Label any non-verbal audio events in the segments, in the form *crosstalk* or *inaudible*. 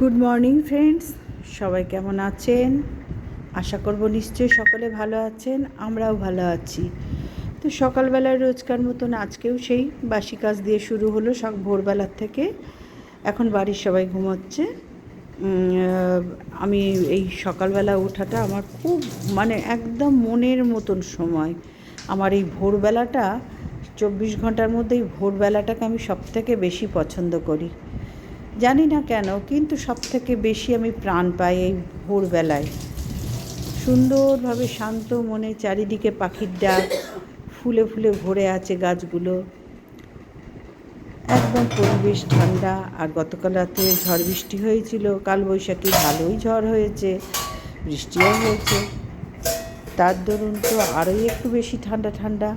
Good morning friends সবাই কেমন আছেন? আশা করব নিশ্চয়ই সকলে ভালো আছেন, আমরাও ভালো আছি। তো সকালবেলায় রোজকার মতন আজকেও সেই বাসি কাজ দিয়ে শুরু হলো সব ভোরবেলার থেকে। এখন বাড়ির সবাই ঘুমাচ্ছে। আমি এই সকালবেলা ওঠাটা আমার খুব মানে একদম মনের মতন সময়। আমার এই ভোরবেলাটা চব্বিশ ঘণ্টার মধ্যে এই ভোরবেলাটাকে আমি সবথেকে বেশি পছন্দ করি। জানি না কেন, কিন্তু সবথেকে বেশি আমি প্রাণ পাই এই ভোরবেলায়। সুন্দরভাবে শান্ত মনে চারিদিকে পাখির ডাক, ফুলে ফুলে ভরে আছে গাছগুলো। একদম পরিবেশ ঠান্ডা, আর গতকাল রাতে ঝড় বৃষ্টি হয়েছিল, কালবৈশাখী ভালোই ঝড় হয়েছে, বৃষ্টিও হয়েছে। তার দরুন তো আরোই একটু বেশি ঠান্ডা ঠান্ডা,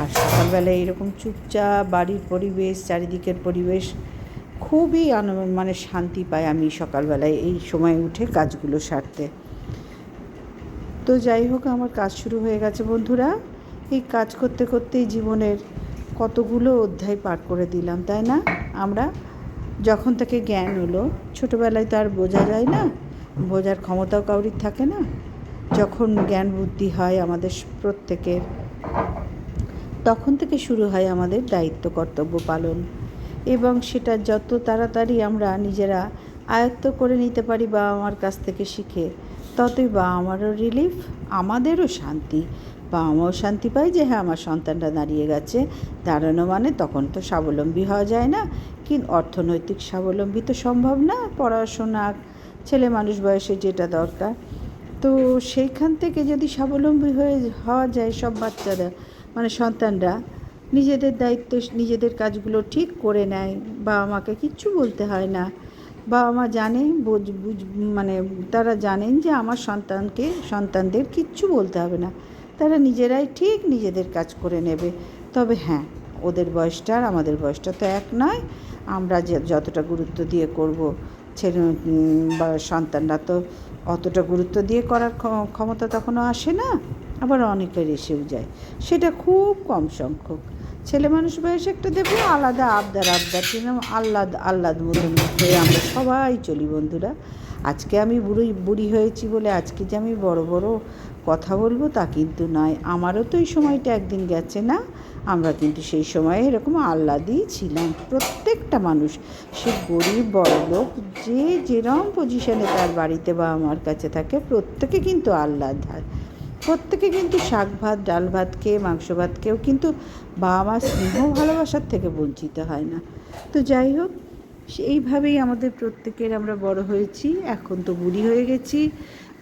আর সকালবেলায় এরকম চুপচাপ বাড়ির পরিবেশ, চারিদিকের পরিবেশ খুবই মানে শান্তি পাই আমি সকালবেলায় এই সময় উঠে কাজগুলো সারতে। তো যাই হোক, আমার কাজ শুরু হয়ে গেছে বন্ধুরা। এই কাজ করতে করতেই জীবনের কতগুলো অধ্যায় পার করে দিলাম, তাই না? আমরা যখন থেকে জ্ঞান হলো, ছোটোবেলায় তো আর বোঝা যায় না, বোঝার ক্ষমতাও কাউরির থাকে না। যখন জ্ঞান বুদ্ধি হয় আমাদের প্রত্যেকের, তখন থেকে শুরু হয় আমাদের দায়িত্ব, কর্তব্য পালন। এবং সেটা যত তাড়াতাড়ি আমরা নিজেরা আয়ত্ত করে নিতে পারি বাবা মার কাছ থেকে শিখে, ততই বাবা আমারও রিলিফ আমাদেরও শান্তি। বাবা মাও শান্তি পায় যে হ্যাঁ আমার সন্তানটা দাঁড়িয়ে গেছে। দাঁড়ানো মানে তখন তো স্বাবলম্বী হওয়া যায় না। কিন্তু অর্থনৈতিক স্বাবলম্বী তো সম্ভব না, পড়াশোনা, ছেলে মানুষ বয়সে যেটা দরকার। তো সেইখান থেকে যদি স্বাবলম্বী হয়ে, হওয়া যায় সব বাচ্চারা মানে সন্তানরা নিজেদের দায়িত্ব, নিজেদের কাজগুলো ঠিক করে নেয়। বাবা মাকে কিচ্ছু বলতে হয় না। বাবা মা জানে, বুঝ বুঝ মানে তারা জানেন যে আমার সন্তানকে, সন্তানদের কিচ্ছু বলতে হবে না। তারা নিজেরাই ঠিক নিজেদের কাজ করে নেবে। তবে হ্যাঁ ওদের বয়সটা আর আমাদের বয়সটা তো এক নয়। আমরা যে যতটা গুরুত্ব দিয়ে করব, ছেলে বা সন্তানরা তো অতটা গুরুত্ব দিয়ে করার ক্ষ- ক্ষমতা তখনও আসে না। আবার অনেকের এসেও যায়। সেটা খুব কম সংখ্যক। ছেলে মানুষ বয়সে একটা দেখব আলাদা আবদার আবদার। কীরকম আহ্লাদ আহ্লাদ মতন হয়ে আমরা সবাই চলি বন্ধুরা। আজকে আমি বুড়ি বুড়ি হয়েছি বলে আজকে যে আমি বড় বড় কথা বলব তা কিন্তু নয়। আমারও তো এই সময়টা একদিন গেছে না। আমরা কিন্তু সেই সময়ে এরকম আহ্লাদেই ছিলাম। প্রত্যেকটা মানুষ, সে গরিব, বড় লোক, যে যেরম পজিশনে তার বাড়িতে বা আমার কাছে থাকে, প্রত্যেকে কিন্তু আহ্লাদ হয়। প্রত্যেকে কিন্তু শাক ভাত, ডাল ভাত খেয়ে, মাংস ভাত খেয়েও কিন্তু বাবা মা স্নেহ ভালোবাসার থেকে বঞ্চিত হয় না। তো যাই হোক এইভাবেই আমাদের প্রত্যেকের আমরা বড় হয়েছি, এখন তো বুড়ি হয়ে গেছি।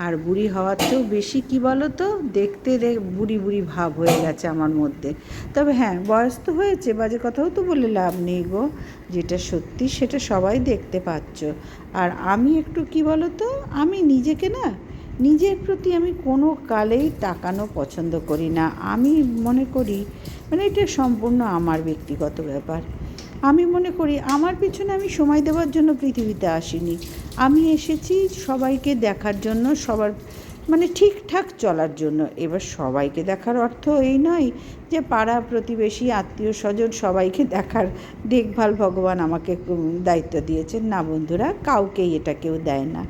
আর বুড়ি হওয়ার চেয়েও বেশি কি বলো তো দেখতে দেখ বুড়ি বুড়ি ভাব হয়ে গেছে আমার মধ্যে। তবে হ্যাঁ বয়স তো হয়েছে, বাজে কথাও তো বলে লাভ নেই গো। যেটা সত্যি সেটা সবাই দেখতে পাচ্ছ। আর আমি একটু কি বলো তো আমি নিজেকে না নিজের প্রতি আমি কোনো কালেই তাকানো পছন্দ করি না। আমি মনে করি মানে এটা সম্পূর্ণ আমার ব্যক্তিগত ব্যাপার। আমি মনে করি, আমার পিছনে আমি সময় দেওয়ার জন্য পৃথিবীতে আসিনি। আমি এসেছি সবাইকে দেখার জন্য, সবার মানে ঠিকঠাক চলার জন্য। এবার সবাইকে দেখার অর্থ এই নয় যে পাড়া প্রতিবেশী, আত্মীয় স্বজন সবাইকে দেখার দেখভাল ভগবান আমাকে দায়িত্ব দিয়েছেন। না বন্ধুরা, কাউকেই এটা কেউ দেয় না।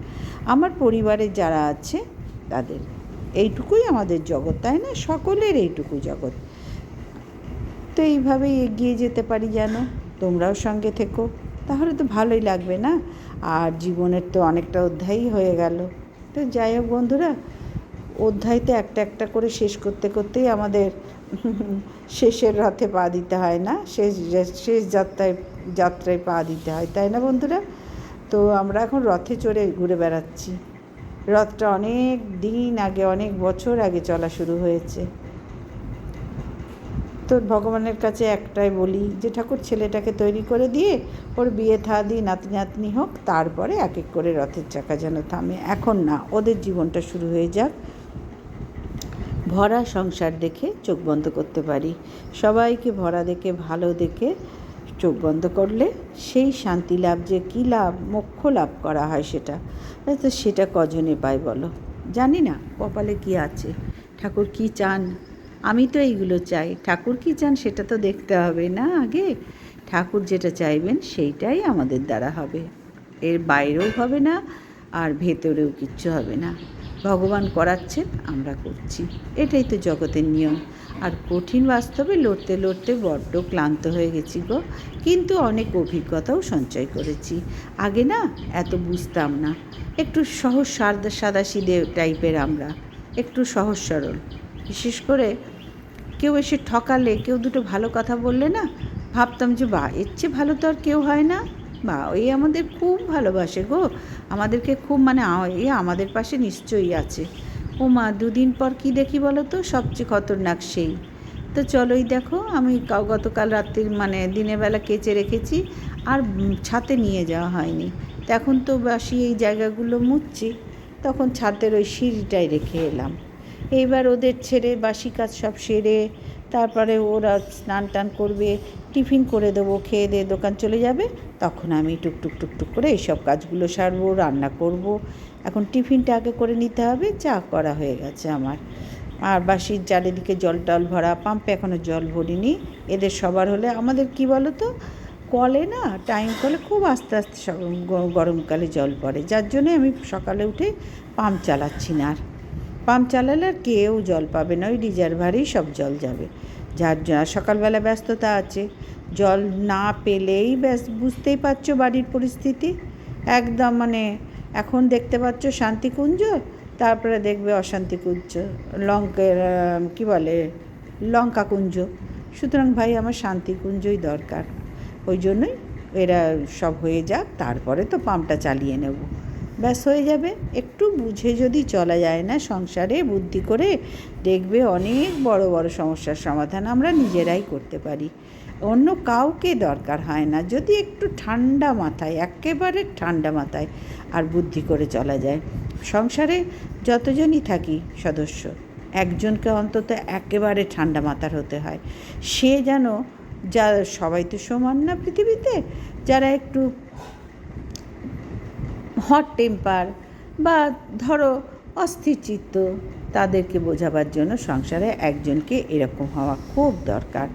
আমার পরিবারে যারা আছে তাদের, এইটুকুই আমাদের জগৎ, তাই না? সকলের এইটুকু জগৎ। তো এইভাবেই এগিয়ে যেতে পারি যেন। তোমরাও সঙ্গে থেকো। তাহলে তো ভালোই লাগবে না? আর জীবনের তো অনেকটা অধ্যায়ই হয়ে গেল। তো যাই হোক বন্ধুরা, অধ্যায়তে একটা একটা করে শেষ করতে করতেই আমাদের শেষের রথে পা দিতে হয় না, শেষ শেষ যাত্রায় যাত্রায় পা দিতে হয়, তাই না বন্ধুরা? তো আমরা এখন রথে চড়ে ঘুরে বেড়াচ্ছি। রথটা অনেক দিন আগে, অনেক বছর আগে চলা শুরু হয়েছে। তো ভগবানের কাছে একটাই বলি যে ঠাকুর ছেলেটাকে তৈরি করে দিয়ে ওর বিয়ে থা দিই নাতনি নাতনি হোক, তারপরে এক এক করে রথের চাকা যেন থামে। এখন না, ওদের জীবনটা শুরু হয়ে যাক। ভরা সংসার দেখে চোখ বন্ধ করতে পারি। সবাইকে ভরা দেখে, ভালো দেখে চোখ বন্ধ করলে সেই শান্তি লাভ যে কী লাভ, মোক্ষ লাভ করা হয় সেটা। তো সেটা কজনে পায় বলো? জানি না, কপালে কি আছে? ঠাকুর কি চান? আমি তো এইগুলো চাই। ঠাকুর কি চান সেটা তো দেখতে হবে না আগে। ঠাকুর যেটা চাইবেন সেইটাই আমাদের দ্বারা হবে। এর বাইরেও হবে না, আর ভেতরেও কিচ্ছু হবে না। ভগবান করাচ্ছেন, আমরা করছি। এটাই তো জগতের নিয়ম। আর কঠিন বাস্তবে লড়তে লড়তে বড্ড ক্লান্ত হয়ে গেছি গো। কিন্তু অনেক অভিজ্ঞতাও সঞ্চয় করেছি। আগে না এত বুঝতাম না। একটু সহজ সাদা সাদা সিদে টাইপের আমরা। একটু সহজ সরল। বিশেষ করে কেউ এসে ঠকালে, কেউ দুটো ভালো কথা বললে না, ভাবতাম যে বা এর চেয়ে ভালো তো আর কেউ হয় না। বা ওই আমাদের খুব ভালোবাসে গো। আমাদেরকে খুব মানে এ আমাদের পাশে নিশ্চয়ই আছে। ও মা দুদিন পর কি দেখি বলো তো? সবচেয়ে খতরনাক সেই। তো চলোই দেখো, আমি গতকাল রাত্রির মানে দিনের বেলা কেচে রেখেছি, আর ছাতে নিয়ে যাওয়া হয়নি। তো এখন তো বাসি এই জায়গাগুলো মুছছি। তখন ছাতের ওই সিঁড়িটাই রেখে এলাম। এইবার ওদের ছেড়ে বাসি কাজ সব সেরে, তারপরে ওরা স্নান টান করবে, টিফিন করে দেবো, খেয়ে দিয়ে দোকান চলে যাবে, তখন আমি টুকটুক টুকটুক করে এইসব কাজগুলো সারবো, রান্না করব। এখন টিফিনটা আগে করে নিতে হবে, চা করা হয়ে গেছে আমার। আর বাসির চারিদিকে জল টল ভরা, পাম্পে এখনও জল ভরিনি। এদের সবার হলে আমাদের কি বলো তো কলে না, টাইম কলে খুব আস্তে আস্তে গরমকালে জল পড়ে। যার জন্যে আমি সকালে উঠে পাম্প চালাচ্ছি না আর। পাম্প চালালে আর কেউ জল পাবে না, ওই রিজার্ভারেই সব জল যাবে। যার সকালবেলা ব্যস্ততা আছে। জল না পেলেই ব্যাস, বুঝতেই পারছ বাড়ির পরিস্থিতি? একদম মানে এখন দেখতে পাচ্ছ শান্তিকুঞ্জ, তারপরে দেখবে অশান্তিকুঞ্জ, লঙ্কের কী বলে, লঙ্কাকুঞ্জ। সুতরাং ভাই, আমার শান্তিকুঞ্জই দরকার। ওই জন্যই এরা সব হয়ে যাক, তারপরে তো পাম্পটা চালিয়ে নেব। ব্যাস হয়ে যাবে। একটু বুঝে যদি চলা যায় না সংসারে, বুদ্ধি করে দেখবে অনেক বড় বড় সমস্যার সমাধান আমরা নিজেরাই করতে পারি। অন্য কাউকে দরকার হয় না। যদি একটু ঠান্ডা মাথায়, একেবারে ঠান্ডা মাথায় আর বুদ্ধি করে চলা যায়। সংসারে যতজনই থাকি সদস্য, একজনকে অন্তত একেবারে ঠান্ডা মাথার হতে হয়। সে যেন, যা সবাই তো সমান না পৃথিবীতে, যারা একটু হট টেম্পার বা ধরো অস্থির চিত্ত তাদেরকে বোঝাবার জন্য সংসারে একজনকে এরকম হওয়া খুব দরকার।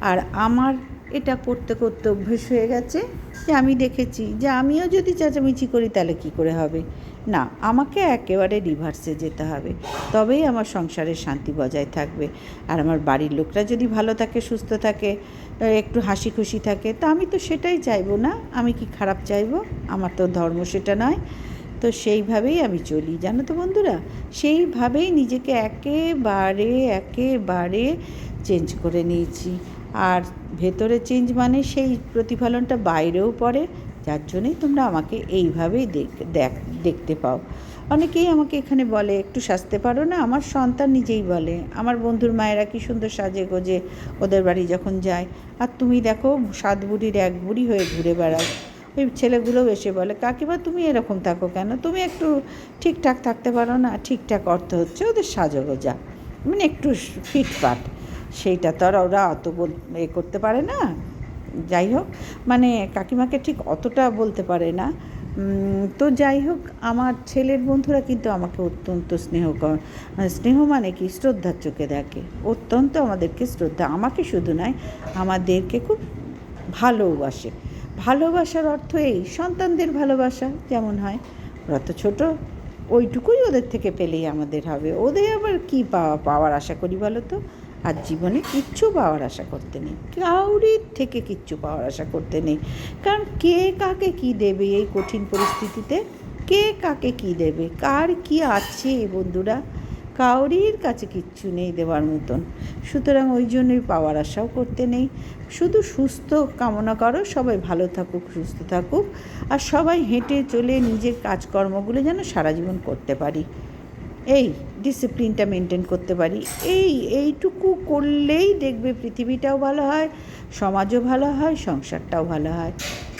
আর আমার এটা করতে করতে অভ্যেস হয়ে গেছে যে আমি দেখেছি যে আমিও যদি চেঁচামেচি করি তাহলে কি করে হবে? না, আমাকে একেবারে রিভার্সে যেতে হবে। তবেই আমার সংসারে শান্তি বজায় থাকবে। আর আমার বাড়ির লোকরা যদি ভালো থাকে, সুস্থ থাকে একটু হাসি খুশি থাকে, তা আমি তো সেটাই চাইব না। আমি কি খারাপ চাইব? আমার তো ধর্ম সেটা নয়। তো সেইভাবেই আমি চলি। জানো তো বন্ধুরা, সেইভাবেই নিজেকে একেবারে একেবারে চেঞ্জ করে নিয়েছি। আর ভেতরে চেঞ্জ মানে সেই প্রতিফলনটা বাইরেও পড়ে যার জন্যই তোমরা আমাকে এইভাবেই দেখ, দেখ- দেখতে পাও। অনেকেই আমাকে এখানে বলে, একটু সাজতে পারো না? আমার সন্তান নিজেই বলে, আমার বন্ধুর মায়েরা কি সুন্দর সাজে গোজে ওদের বাড়ি যখন যায়। আর তুমি দেখো, সাত বুড়ির এক বুড়ি হয়ে ঘুরে বেড়াও ওই ছেলেগুলোও এসে বলে, কাকিমা, তুমি এরকম থাকো কেন? তুমি একটু ঠিকঠাক থাকতে পারো না? ঠিকঠাক অর্থ হচ্ছে ওদের সাজগোজা মানে একটু ফিটফাট। সেইটা তো আর ওরা অত এ করতে পারে না। যাই হোক মানে কাকিমাকে ঠিক অতটা বলতে পারে না। তো যাই হোক, আমার ছেলের বন্ধুরা কিন্তু আমাকে অত্যন্ত স্নেহ মানে স্নেহ মানে কি? শ্রদ্ধার চোখে দেখে। অত্যন্ত আমাদেরকে শ্রদ্ধা। আমাকে শুধু নয়, আমাদেরকে খুব ভালোবাসে। ভালোবাসার অর্থ এই, সন্তানদের ভালোবাসা যেমন হয়, ওরা তো ছোটো, ওইটুকুই ওদের থেকে পেলেই আমাদের হবে। ওদের আবার কী পাওয়া পাওয়ার আশা করি বলো তো? আর জীবনে কিচ্ছু পাওয়ার আশা করতে নেই। কাউরির থেকে কিচ্ছু পাওয়ার আশা করতে নেই। কারণ কে কাকে কি দেবে এই কঠিন পরিস্থিতিতে? কে কাকে কি দেবে? কার কি আছে এই বন্ধুরা? কাউরির কাছে কিচ্ছু নেই দেওয়ার মতন। সুতরাং ওই জন্যই পাওয়ার আশাও করতে নেই। শুধু সুস্থ কামনা করো, সবাই ভালো থাকুক, সুস্থ থাকুক। আর সবাই হেঁটে চলে নিজের কাজকর্মগুলো যেন সারা জীবন করতে পারি। এই ডিসিপ্লিনটা মেনটেন করতে পারি। এই, এইটুকু করলেই দেখবে পৃথিবীটাও ভালো হয়, সমাজও ভালো হয়, সংসারটাও ভালো হয়।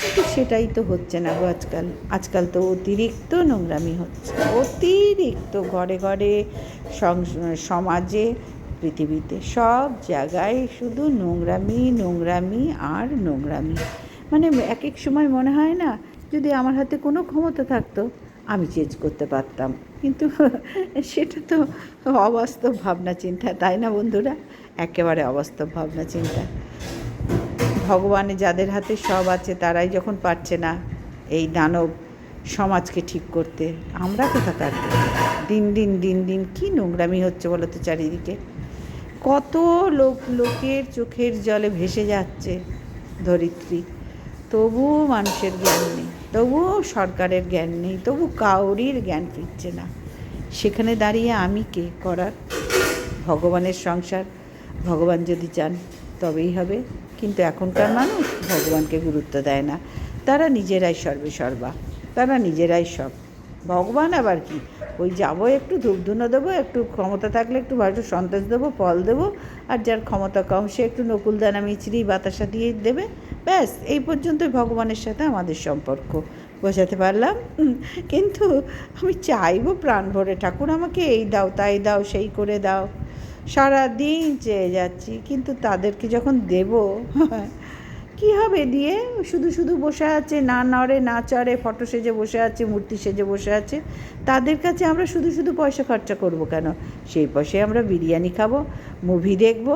কিন্তু সেটাই তো হচ্ছে না গো আজকাল। আজকাল তো অতিরিক্ত নোংরামি হচ্ছে। অতিরিক্ত ঘরে ঘরে সমাজে, পৃথিবীতে সব জায়গায় শুধু নোংরামি নোংরামি আর নোংরামি। মানে এক এক সময় মনে হয় না, যদি আমার হাতে কোনো ক্ষমতা থাকতো, আমি চেঞ্জ করতে পারতাম। কিন্তু *laughs* সেটা তো অবাস্তব ভাবনা চিন্তা, তাই না বন্ধুরা? একেবারে অবাস্তব ভাবনা চিন্তা। ভগবানে যাদের হাতে সব আছে, তারাই যখন পারছে না এই দানব সমাজকে ঠিক করতে, আমরা কোথাকার দিন দিন দিন দিন কী নোংরামি হচ্ছে বলো তো চারিদিকে? কত লোক, লোকের চোখের জলে ভেসে যাচ্ছে ধরিত্রী তবুও মানুষের জ্ঞান নেই। তবুও সরকারের জ্ঞান নেই, তবু কাউরির জ্ঞান ফিরছে না। সেখানে দাঁড়িয়ে আমি কে করার? ভগবানের সংসার, ভগবান যদি চান তবেই হবে, কিন্তু এখনকার মানুষ ভগবানকে গুরুত্ব দেয় না। তারা নিজেরাই সর্বে সর্বা, তারা নিজেরাই সব। ভগবান আবার কি? ওই যাব একটু ধূপধুনো দেবো, একটু ক্ষমতা থাকলে একটু একটু সন্দেশ দেবো, ফল দেবো, আর যার ক্ষমতা কম সে একটু নকুলদানা মিচড়ি বাতাসা দিয়ে দেবে ব্যাস, এই পর্যন্তই ভগবানের সাথে আমাদের সম্পর্ক। বোঝাতে পারলাম? কিন্তু আমি চাইব প্রাণ ভরে, ঠাকুর আমাকে এই দাও, তাই দাও, সেই করে দাও। সারা দিন চেয়ে যাচ্ছি, কিন্তু তাদেরকে যখন দেব, *laughs* কি হবে দিয়ে? শুধু শুধু বসে আছে, না নড়ে, না চড়ে, ফটো সেজে বসে আছে, মূর্তি সেজে বসে আছে, তাদের কাছে আমরা শুধু শুধু পয়সা খরচা করব কেন? সেই পয়সায় আমরা বিরিয়ানি খাব, মুভি দেখব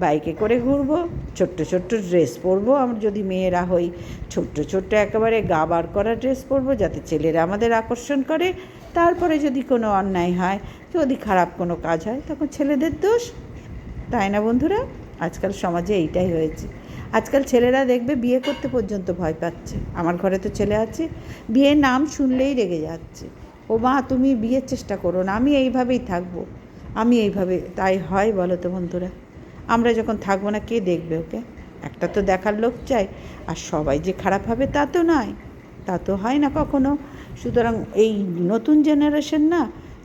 বাইকে করে ঘুরবো, ছোট্ট ছোট্ট ড্রেস পরবো, আমরা যদি মেয়েরা হই, ছোট্ট ছোট্ট একেবারে গা বার করা ড্রেস পরবো যাতে ছেলেরা আমাদের আকর্ষণ করে। তারপরে যদি কোনো অন্যায় হয়, যদি খারাপ কোনো কাজ হয়, তখন ছেলেদের দোষ। তাই না বন্ধুরা? আজকাল সমাজে এইটাই হয়েছে। আজকাল ছেলেরা দেখবে বিয়ে করতে পর্যন্ত ভয় পাচ্ছে। আমার ঘরে তো ছেলে আছে, বিয়ের নাম শুনলেই রেগে যাচ্ছে। ও মা, তুমি বিয়ের চেষ্টা করো না, আমি এইভাবেই থাকব। আমি এইভাবে, তাই হয় বলো তো বন্ধুরা? আমরা যখন থাকব না, কে দেখবে ওকে? একটা তো দেখার লোক চাই, আর সবাই যে খারাপ হবে তা তো নয়, তা তো হয় না কখনো। সুতরাং এই নতুন জেনারেশন না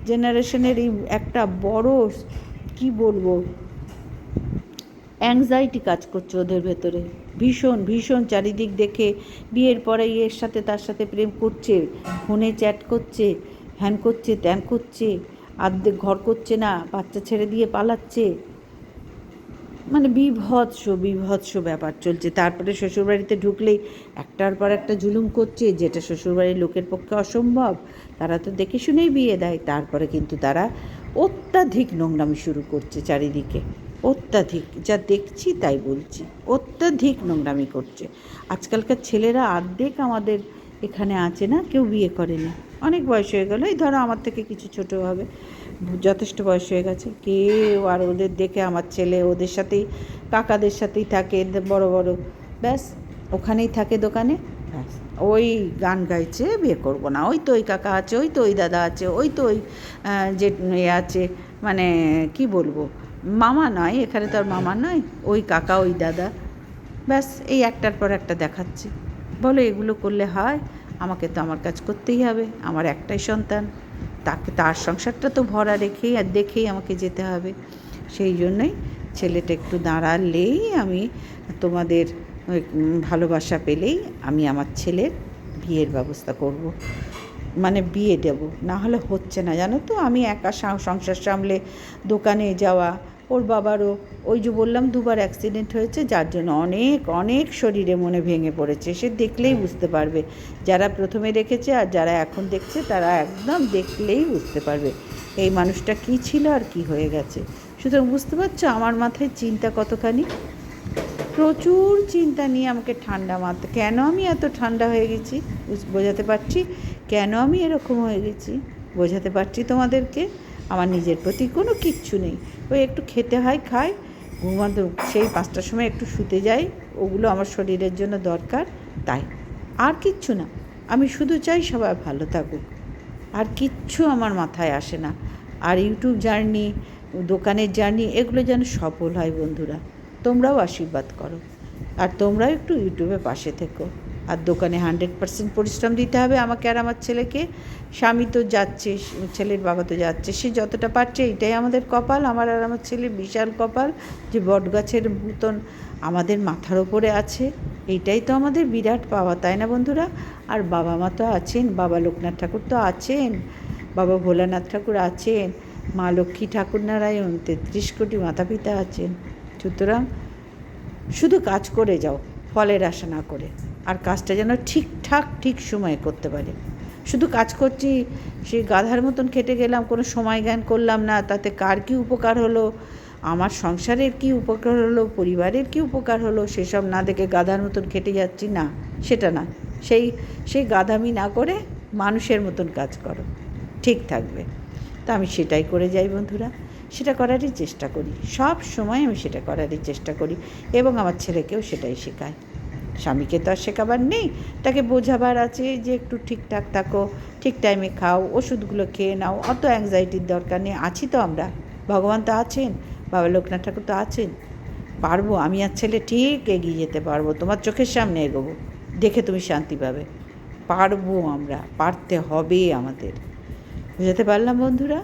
জেনারেশনের এই একটা বড়, কি বলব অ্যাংজাইটি কাজ করছে ওদের ভেতরে। ভীষণ ভীষণ চারিদিক দেখে, বিয়ের পরে এর সাথে তার সাথে প্রেম করছে, ফোনে চ্যাট করছে, হ্যান করছে, ত্যান করছে আর্ধেক ঘর করছে না, বাচ্চা ছেড়ে দিয়ে পালাচ্ছে। মানে বিভৎস বিভৎস ব্যাপার চলছে। তারপরে শ্বশুরবাড়িতে ঢুকলেই একটার পর একটা জুলুম করছে, যেটা শ্বশুরবাড়ির লোকের পক্ষে অসম্ভব। তারা তো দেখে শুনেই বিয়ে দেয়। তারপরে কিন্তু তারা অত্যাধিক নোংরামি শুরু করছে চারিদিকে। অত্যাধিক, যা দেখছি তাই বলছি, অত্যাধিক নোংরামি করছে। আজকালকার ছেলেরা অর্ধেক আমাদের এখানে আছে না, কেউ বিয়ে করেনি। অনেক বয়স হয়ে গেল, এই ধরো আমার থেকে কিছু ছোট হবে। যথেষ্ট বয়স হয়ে গেছে। কেউ আর ওদের দেখে আমার ছেলে ওদের সাথেই কাকাদের সাথেই থাকে বড় বড়। ব্যাস ওখানেই থাকে দোকানে। ব্যাস। ওই গান গাইছে বিয়ে করব না। ওই তো ওই কাকা আছে ওই তো ওই দাদা আছে ওই তো ওই যে এ আছে মানে কি বলব? মামা নয় এখানে তো আর মামা নয় ওই কাকা ওই দাদা। ব্যাস এই একটার পর একটা দেখাচ্ছে। বলো এগুলো করলে হয়? আমাকে তো আমার কাজ করতেই হবে। আমার একটাই সন্তান। তাকে, তার সংসারটা তো ভরা রেখেই আর দেখেই আমাকে যেতে হবে। সেই জন্যই ছেলেটা একটু দাঁড়ালেই আমি তোমাদের ভালোবাসা পেলেই আমি আমার ছেলের বিয়ের ব্যবস্থা করব। মানে বিয়ে দেব। না হলে হচ্ছে না। জানো তো আমি একা সংসার সামলে দোকানে যাওয়া ওর বাবারও, ওই যে বললাম দুবার অ্যাক্সিডেন্ট হয়েছে, যার জন্য অনেক অনেক শরীরে মনে ভেঙে পড়েছে। সে দেখলেই বুঝতে পারবে। যারা প্রথমে দেখেছে আর যারা এখন দেখছে, তারা একদম দেখলেই বুঝতে পারবে এই মানুষটা কী ছিল আর কি হয়ে গেছে। সুতরাং বুঝতে পারছ আমার মাথায় চিন্তা কতখানি? প্রচুর চিন্তা নিয়ে আমাকে ঠান্ডা মাথা কেন আমি এত ঠান্ডা হয়ে গেছি? বুঝ- বোঝাতে পারছি? কেন আমি এরকম হয়ে গেছি? বোঝাতে পারছি তোমাদেরকে? আমার নিজের প্রতি কোনো কিচ্ছু নেই। ওই একটু খেতে হয় খাই ঘুমাতে সেই পাঁচটার সময় একটু শুতে যাই। ওগুলো আমার শরীরের জন্য দরকার, তাই। আর কিচ্ছু না। আমি শুধু চাই সবাই ভালো থাকুক। আর কিচ্ছু আমার মাথায় আসে না। আর ইউটিউব জার্নি, দোকানের জার্নি, এগুলো যেন সফল হয় বন্ধুরা। তোমরাও আশীর্বাদ করো। আর তোমরাও একটু ইউটিউবে পাশে থেকো। আর দোকানে হান্ড্রেড পার্সেন্ট পরিশ্রম দিতে হবে আমাকে আর আমার ছেলেকে। স্বামী তো যাচ্ছে, ছেলের বাবা তো যাচ্ছে, সে যতটা পারছে এটাই আমাদের কপাল, আমার আর আমার ছেলে বিশাল কপাল যে বটগাছের মতন আমাদের মাথার ওপরে আছে, এইটাই তো আমাদের বিরাট পাওয়া, তাই না বন্ধুরা? আর বাবা মা তো আছেন, বাবা লোকনাথ ঠাকুর তো আছেন, বাবা ভোলানাথ ঠাকুর আছেন, মা লক্ষ্মী ঠাকুর নারায়ণ, তেত্রিশ কোটি মাতা পিতা আছেন। সুতরাং শুধু কাজ করে যাও, ফলের আশা না করে। আর কাজটা যেন ঠিকঠাক ঠিক সময়ে করতে পারে। শুধু কাজ করছি, সেই গাধার মতন খেটে গেলাম, কোনো সময় জ্ঞান করলাম না, তাতে কার কী উপকার হলো? আমার সংসারের কী উপকার হলো? পরিবারের কী উপকার হলো? সেসব না দেখে গাধার মতন খেটে যাচ্ছি? না, সেটা না। সেই সেই গাধামি না করে মানুষের মতন কাজ করো। ঠিক থাকবে। তা আমি সেটাই করে যাই বন্ধুরা। সেটা করারই চেষ্টা করি। সব সময় আমি সেটা করারই চেষ্টা করি এবং আমার ছেলেকেও সেটাই শেখাই। স্বামীকে তো আর শেখাবার নেই। তাকে বোঝাবার আছে যে একটু ঠিকঠাক থাকো, ঠিক টাইমে খাও, ওষুধগুলো খেয়ে নাও, অত অ্যাংজাইটির দরকার নেই, আছি তো আমরা। ভগবান তো আছেন, বাবা লোকনাথ ঠাকুর তো আছেন। পারব, আমি আর ছেলে ঠিক এগিয়ে যেতে পারব, তোমার চোখের সামনে এগোবো, দেখে তুমি শান্তি পাবে। পারব আমরা, পারতে হবে আমাদের। বুঝাতে পারলাম বন্ধুরা?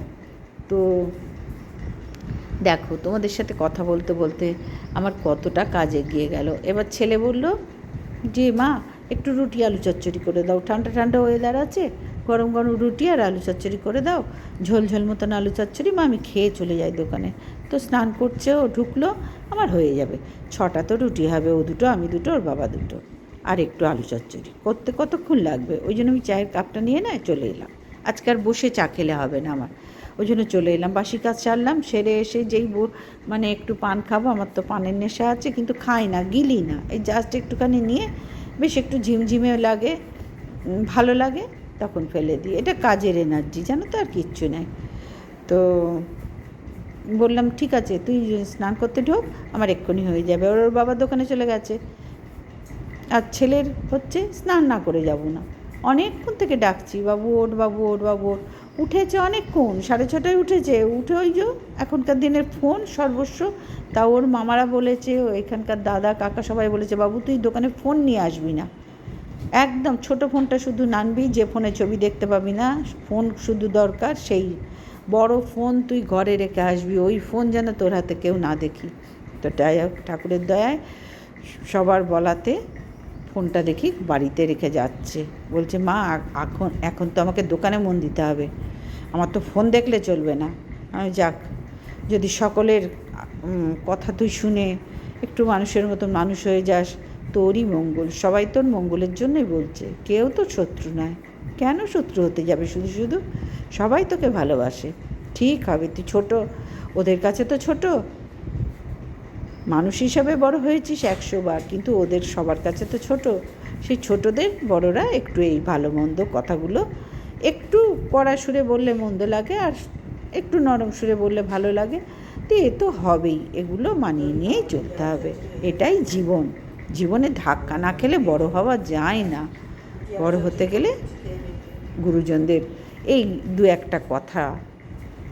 তো দেখো, তোমাদের সাথে কথা বলতে বলতে আমার কতটা কাজ এগিয়ে গেল। এবার ছেলে বলল যে মা, একটু রুটি, আলু চচ্চড়ি করে দাও। ঠান্ডা ঠান্ডা ওয়েদার আছে, গরম গরম রুটি আর আলু চচ্চড়ি করে দাও। ঝোল ঝোল মতন আলু চচ্চড়ি, মা, আমি খেয়ে চলে যাই দোকানে। তো স্নান করছে, ও ঢুকলো, আমার হয়ে যাবে। ছটা তো রুটি হবে, ও দুটো, আমি দুটো, ওর বাবা দুটো। আর একটু আলু চচ্চড়ি। করতে কতক্ষণ লাগবে? ওই জন্য আমি চায়ের কাপটা নিয়ে না, চলে এলাম। আজকে আর বসে চা খেলে হবে না আমার। ওই জন্য চলে এলাম। বাসি কাজ সারলাম, সেরে এসে যেই মানে একটু পান খাব, আমার তো পানের নেশা আছে, কিন্তু খাই না, গিলি না। এই জাস্ট একটুখানি নিয়ে বেশ একটু ঝিমঝিমে লাগে ভালো লাগে, তখন ফেলে দিই। এটা কাজের এনার্জি জানো তো আর কিচ্ছু নেই। তো বললাম, ঠিক আছে, তুই স্নান করতে ঢোক, আমার এক্ষুনি হয়ে যাবে। ওর বাবার দোকানে চলে গেছে। আর ছেলের হচ্ছে, স্নান না করে যাব না। অনেকক্ষণ থেকে ডাকছি, বাবু ওট বাবু ওট বাবু। ওঠ উঠেছে অনেকক্ষণ, সাড়ে ছটায় উঠেছে। উঠে ওই যে এখনকার দিনের ফোন সর্বস্ব। তা ওর মামারা বলেছে এখানকার দাদা, কাকা সবাই বলেছে, বাবু, তুই দোকানে ফোন নিয়ে আসবি না। একদম ছোট ফোনটা শুধু নানবি যে ফোনে ছবি দেখতে পাবি না, ফোন শুধু দরকার সেই। বড় ফোন তুই ঘরে রেখে আসবি, ওই ফোন যেন তোর হাতে কেউ না দেখি। তো ঠাকুরের দয়ায় সবার বলাতে ফোনটা দেখি বাড়িতে রেখে যাচ্ছে। বলছে, মা, এখন এখন তো আমাকে দোকানে মন দিতে হবে। আমার তো ফোন দেখলে চলবে না। আমি যাক, যদি সকলের কথা তুই শুনে একটু মানুষের মতো মানুষ হয়ে যাস, তোরই মঙ্গল। সবাই তোর মঙ্গলের জন্যই বলছে। কেউ তো শত্রু নয়। কেন শত্রু হতে যাবে শুধু শুধু? সবাই তোকে ভালোবাসে। ঠিক হবে, তুই ছোট। ওদের কাছে তো ছোট। মানুষ হিসাবে বড় হয়েছিস একশো বার, কিন্তু ওদের সবার কাছে তো ছোট। সেই ছোটদের বড়রা একটু এই ভালো মন্দ কথাগুলো একটু কড়া সুরে বললে মন্দ লাগে আর একটু নরম সুরে বললে ভালো লাগে। তো এ তো হবেই, এগুলো মানিয়ে নিয়েই চলতে হবে। এটাই জীবন। জীবনে ধাক্কা না খেলে বড় হওয়া যায় না। বড় হতে গেলে গুরুজনদের এই দু একটা কথা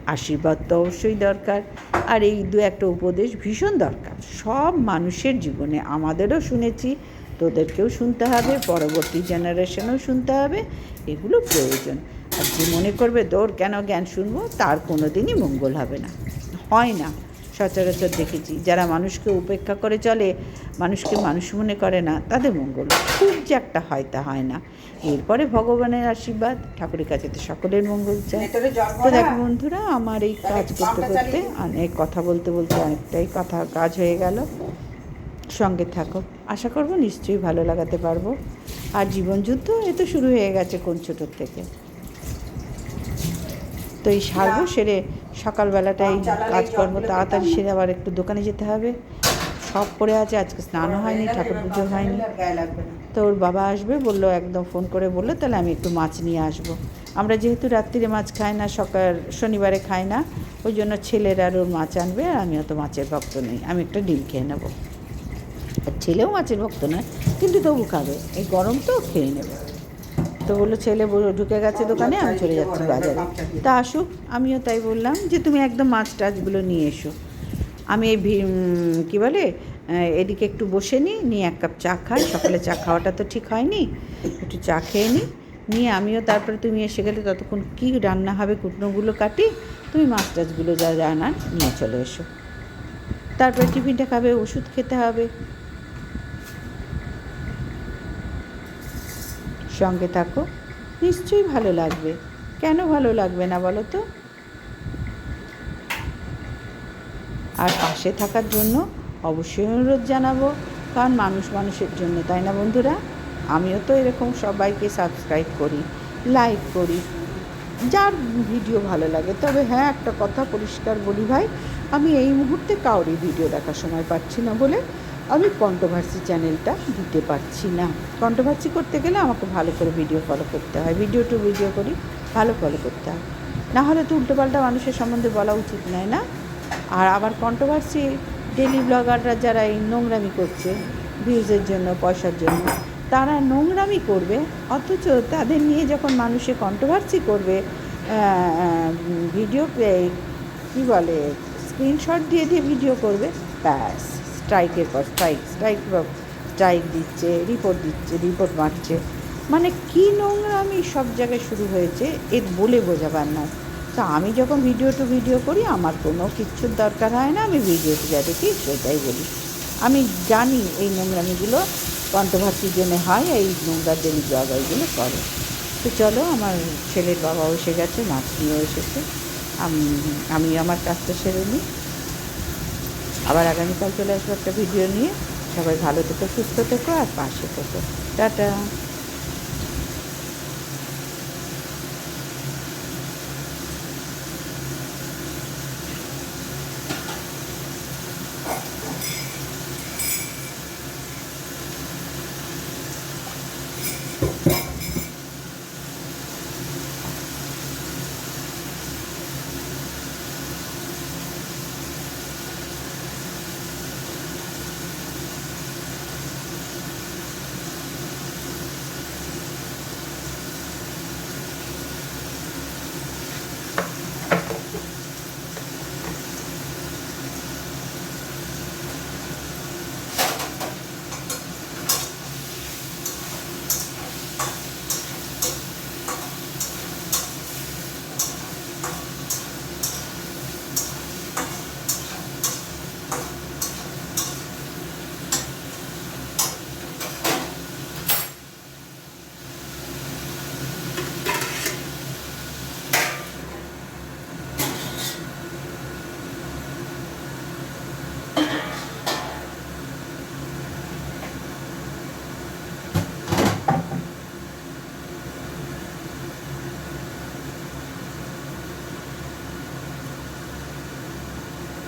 আশীর্বাদ তো অবশ্যই দরকার। আর এই দু একটা উপদেশ ভীষণ দরকার। সব মানুষের জীবনে আমাদেরও শুনেছি, তোদেরকেও শুনতে হবে, পরবর্তী জেনারেশনেও শুনতে হবে, এগুলো প্রয়োজন। আর যে মনে করবে দৌড় কেন জ্ঞান শুনব? তার কোনো দিনই মঙ্গল হবে না। হয় না। সচরাচর দেখেছি। যারা মানুষকে উপেক্ষা করে চলে মানুষকে মানুষ মনে করে না তাদের মঙ্গল খুব যে একটা হয় তা হয় না। এরপরে ভগবানের আশীর্বাদ ঠাকুরের কাছে তো সকলের মঙ্গল চায় তো দেখো বন্ধুরা আমার এই কাজ করতে করতে অনেক কথা বলতে বলতে অনেকটাই কথা কাজ হয়ে গেল। সঙ্গে থাকো। আশা করব নিশ্চয়ই ভালো লাগাতে পারব। আর জীবনযুদ্ধ এ তো শুরু হয়ে গেছে কোন ছোটোর থেকে। তো এই সারবো সেরে সকালবেলাটাই কাজকর্ম তাড়াতাড়ি সেরে আবার একটু দোকানে যেতে হবে। সব পড়ে আছে আজকে স্নানও হয়নি ঠাকুর পুজো হয়নি। তো ওর বাবা আসবে বলল একদম ফোন করে বলল তাহলে আমি একটু মাছ নিয়ে আসব। আমরা যেহেতু রাত্রিরে মাছ খাই না সকাল শনিবারে খাই না ওই জন্য ছেলের আর ওর মাছ আনবে আর আমি অত মাছের ভক্ত নেই। আমি একটা ডিম খেয়ে নেব। আর ছেলেও মাছের ভক্ত নয় কিন্তু তবু খাবে। এই গরম তো খেয়ে নেবে। তো বলল, ছেলে ঢুকে গেছে দোকানে, আমি চলে যাচ্ছি বাজারে। তা আসুক, আমিও তাই বললাম যে, তুমি একদম মাছ টাছগুলো নিয়ে এসো। আমি এই কী বলে এদিকে একটু বসে নিই, নিয়ে এক কাপ চা খাই। সকালে চা খাওয়াটা তো ঠিক হয়নি, একটু চা খেয়ে নিই। নিয়ে আমিও তারপরে তুমি এসে গেলে ততক্ষণ কী রান্না হবে, কুটনোগুলো কাটি, তুমি মাছ টাছগুলো যা রান্নার নিয়ে চলে এসো। তারপরে টিফিনটা খাবে, ওষুধ খেতে হবে। সঙ্গে থাকো। নিশ্চয়ই ভালো লাগবে। কেন ভালো লাগবে না বলো তো? আর পাশে থাকার জন্য অবশ্যই অনুরোধ জানাব, কারণ মানুষ মানুষের জন্য, তাই না বন্ধুরা? আমিও তো এরকম সবাইকে সাবস্ক্রাইব করি লাইক করি, যার ভিডিও ভালো লাগে। তবে হ্যাঁ একটা কথা পরিষ্কার বলি ভাই, আমি এই মুহূর্তে কাউরি ভিডিও দেখার সময় পাচ্ছি না বলে আমি কন্ট্রোভার্সি চ্যানেলটা দিতে পারছি না। কন্ট্রোভার্সি করতে গেলে আমাকে ভালো করে ভিডিও ফলো করতে হয়। ভিডিও টু ভিডিও করি ভালো ফলো করতে হয়। না হলে তো উল্টোপাল্টা মানুষের সম্বন্ধে বলা উচিত নয় না? আর আবার কন্ট্রোভার্সি ডেলি ব্লগাররা যারা এই নোংরামি করছে ভিউজের জন্য, পয়সার জন্য, তারা নোংরামি করবে, অথচ তাদের নিয়ে যখন মানুষে কন্ট্রোভার্সি করবে ভিডিও কী বলে স্ক্রিনশট দিয়ে দিয়ে ভিডিও করবে, ব্যাস। স্ট্রাইকের পর স্ট্রাইক স্ট্রাইক স্ট্রাইক দিচ্ছে রিপোর্ট দিচ্ছে রিপোর্ট মারছে। মানে কী নোংরামি সব জায়গায় শুরু হয়েছে, এর বলে বোঝাবার না তো আমি যখন ভিডিও টু ভিডিও করি, আমার কোনো কিচ্ছুর দরকার হয় না, আমি ভিডিও টু যা দেখি সেটাই বলি। আমি জানি এই নোংরামিগুলো কন্ট্রোভার্সির জন্য হয়, এই নোংরা ডেলি ব্লগারগুলো করে। তো চলো, আমার ছেলের বাবাও এসে গেছে মাছ নিয়েও এসেছে। আমি আমি আমার কাজটা সেরে নিই। আবার আগামীকাল চলে আসব একটা ভিডিও নিয়ে। সবাই ভালো থেকো, সুস্থ থেকো আর পাশে থেকো। টাটা।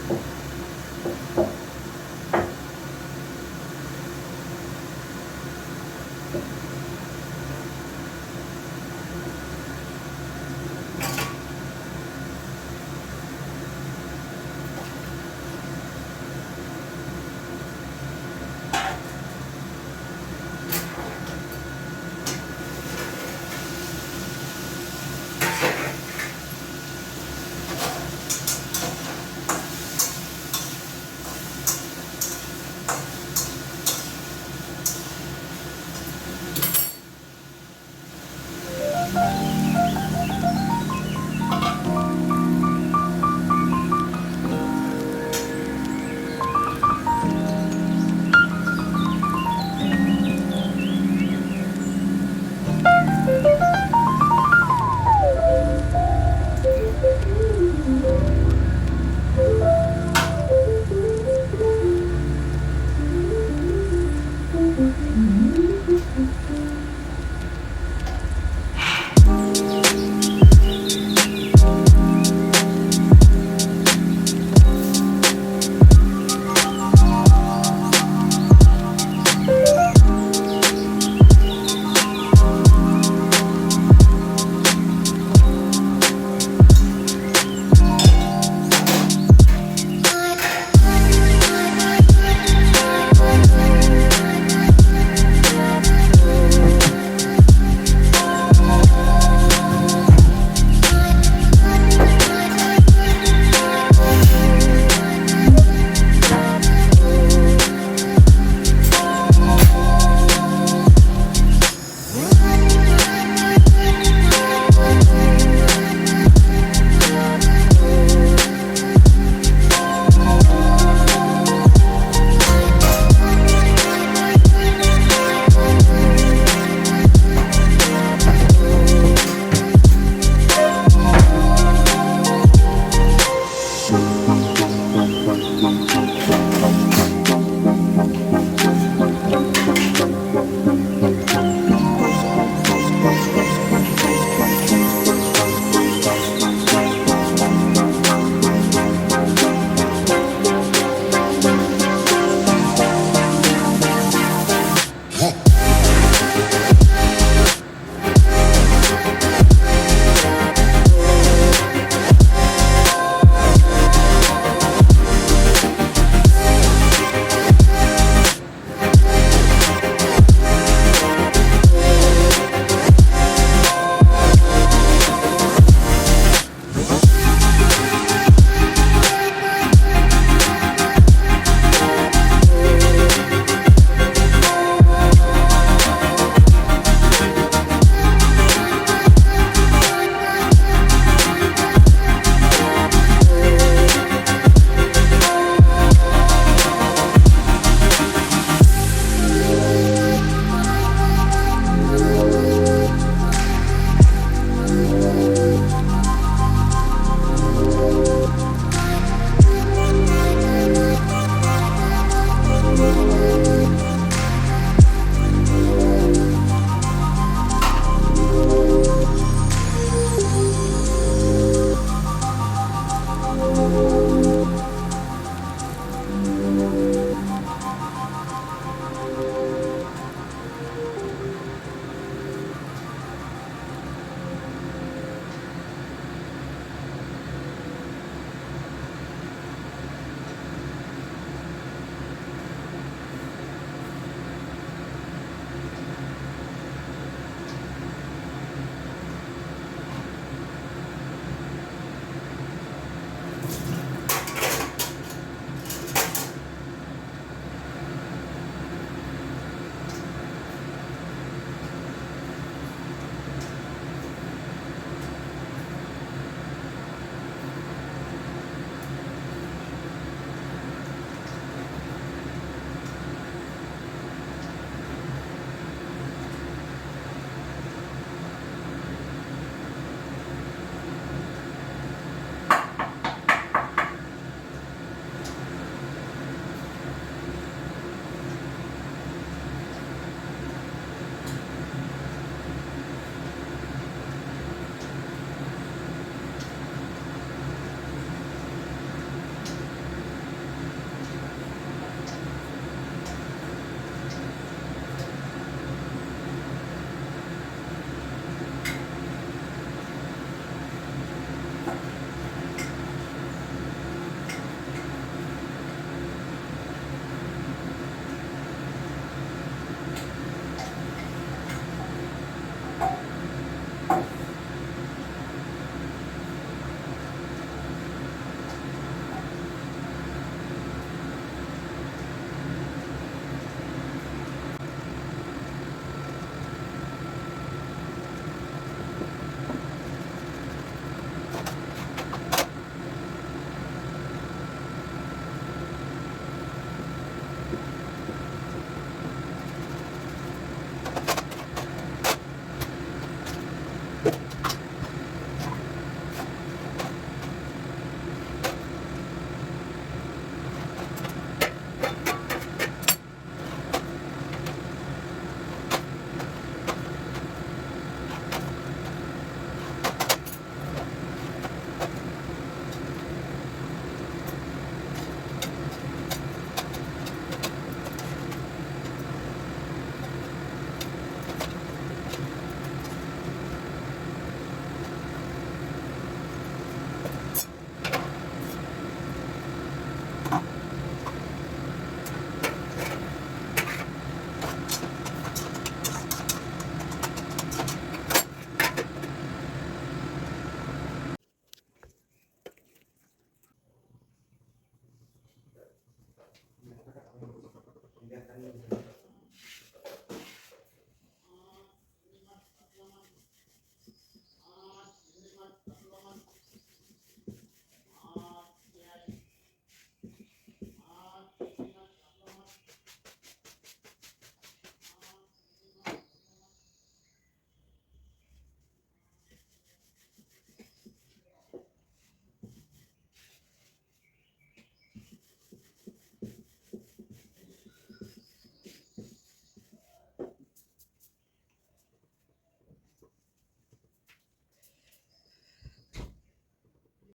Thank you.